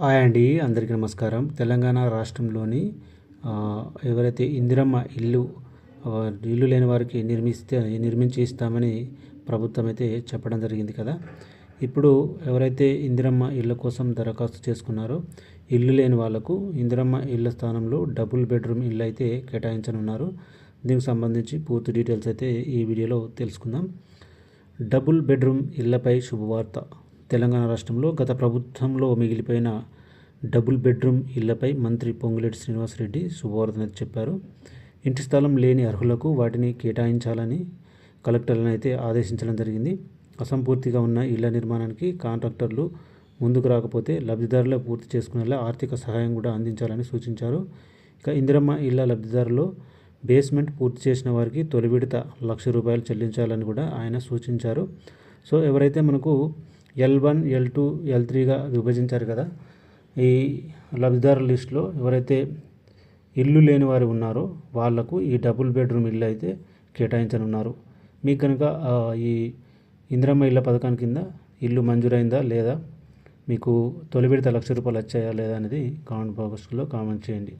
Hi అండి అందరికీ నమస్కారం. తెలంగాణ రాష్ట్రంలోని ఎవరైతే ఇందిరమ్మ ఇల్లు ఇల్లు లేని వారికి నిర్మిస్తే నిర్మించి ఇస్తామని ప్రభుత్వం అయితే చెప్పడం జరిగింది కదా. ఇప్పుడు ఎవరైతే ఇందిరమ్మ ఇళ్ళ కోసం దరఖాస్తు చేసుకున్నారో ఇల్లు లేని వాళ్ళకు ఇందిరమ్మ ఇళ్ళ స్థానంలో డబుల్ బెడ్రూమ్ ఇల్లు అయితే కేటాయించనున్నారు. దీనికి సంబంధించి పూర్తి డీటెయిల్స్ అయితే ఈ వీడియోలో తెలుసుకుందాం. డబుల్ బెడ్రూమ్ ఇళ్ళపై శుభవార్త. తెలంగాణ రాష్ట్రంలో గత ప్రభుత్వంలో మిగిలిపోయిన డబుల్ బెడ్రూమ్ ఇళ్ళపై మంత్రి పొంగులేటి శ్రీనివాసరెడ్డి శుభవార్తను చెప్పారు. ఇంటి స్థలం లేని అర్హులకు వాటిని కేటాయించాలని కలెక్టర్లను అయితే ఆదేశించడం జరిగింది. అసంపూర్తిగా ఉన్న ఇళ్ళ నిర్మాణానికి కాంట్రాక్టర్లు ముందుకు రాకపోతే లబ్ధిదారులే పూర్తి చేసుకునేలా ఆర్థిక సహాయం కూడా అందించాలని సూచించారు. ఇక ఇందిరమ్మ ఇళ్ళ లబ్ధిదారులు బేస్మెంట్ పూర్తి చేసిన వారికి తొలి విడత లక్ష రూపాయలు చెల్లించాలని కూడా ఆయన సూచించారు. సో ఎవరైతే మనకు L one L two L త్రీగా విభజించారు కదా. ఈ లబ్ధిదారుల లిస్టులో ఎవరైతే ఇల్లు లేని వారు ఉన్నారో వాళ్ళకు ఈ డబుల్ బెడ్రూమ్ ఇల్లు అయితే కేటాయించనున్నారు. మీకు కనుక ఈ ఇందిరమ్మ ఇళ్ళ పథకం కింద ఇల్లు మంజూరైందా లేదా? మీకు తొలి విడత లక్ష రూపాయలు వచ్చాయా లేదా అనేది కామెంట్ బాక్స్లో కామెంట్ చేయండి.